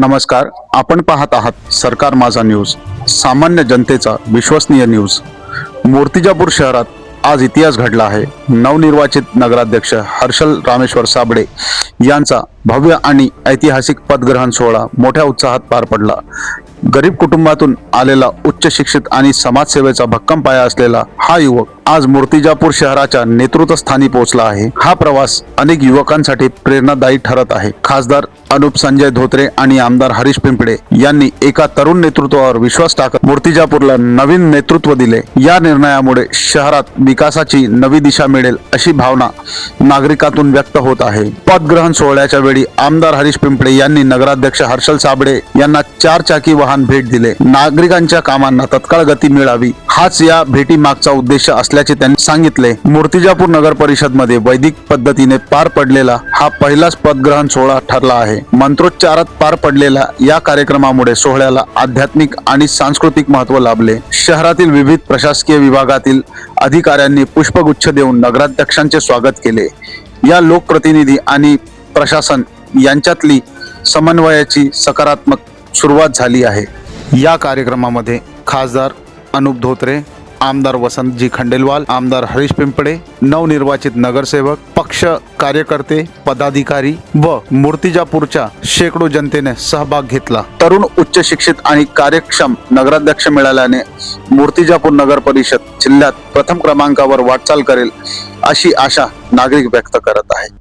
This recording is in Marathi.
नमस्कार आपण पाहत आहात सरकार माझा न्यूज सामान्य जनतेचा विश्वसनीय न्यूज. मूर्तिजापूर शहरात आज इतिहास घडला आहे. नवनिर्वाचित नगराध्यक्ष हर्षल रामेश्वर साबळे यांचा भव्य आणि ऐतिहासिक पदग्रहण सोहळा मोठ्या उत्साहात पार पडला. गरीब कुटुंबातून आलेला उच्च शिक्षित आणि समाजसेवेचा भक्कम पाया असलेला हा युवक आज मूर्तिजापूर शहराच्या नेतृत्वस्थानी पोहोचला आहे. हा प्रवास अनेक युवकांसाठी प्रेरणादायी ठरत आहे. खासदार अनुप संजय धोत्रे आणि आमदार हरीश पिंपळे यांनी एका तरुण नेतृत्वावर विश्वास टाकत मूर्तिजापूरला नवीन नेतृत्व दिले. या निर्णयामुळे शहरात विकासाची नवी दिशा मिळेल अशी भावना नागरिकातून व्यक्त होत आहे. पदग्रहण सोहळ्याच्या वेळी आमदार हरीश पिंपळे यांनी नगराध्यक्ष हर्षल साबळे यांना चार चाकी वाहन भेट दिले. नागरिकांच्या कामांना तत्काळ गती मिळावी हाच या भेटी मागचा उद्देश असल्याचे त्यांनी सांगितले. मूर्तिजापूर नगर परिषदमध्ये वैदिक पद्धतीने पार पडलेला हा पहिलाच पदग्रहण सोहळा ठरला आहे. मंत्रोच्चारात पार पडलेला या कार्यक्रमामुळे सोहळ्याला आध्यात्मिक आणि सांस्कृतिक महत्त्व लाभले. शहरातील विविध प्रशासकीय विभागातील अधिकाऱ्यांनी पुष्पगुच्छ देऊन नगराध्यक्षांचे स्वागत केले. या लोकप्रतिनिधी आणि प्रशासन यांच्यातली समन्वयाची सकारात्मक सुरुवात झाली आहे. या कार्यक्रमामध्ये खासदार अनुप धोत्रे आमदार वसंतजी खंडेलवाल आमदार हरीश पिंपळे नवनिर्वाचित नगरसेवक पक्ष कार्यकर्ते पदाधिकारी व मूर्तिजापूरच्या शेकडो जनतेने सहभाग घेतला. तरुण उच्च शिक्षित आणि कार्यक्षम नगराध्यक्ष मिळाल्याने मूर्तिजापूर नगर परिषद जिल्ह्यात प्रथम क्रमांकावर वाटचाल करेल अशी आशा नागरिक व्यक्त करत आहेत.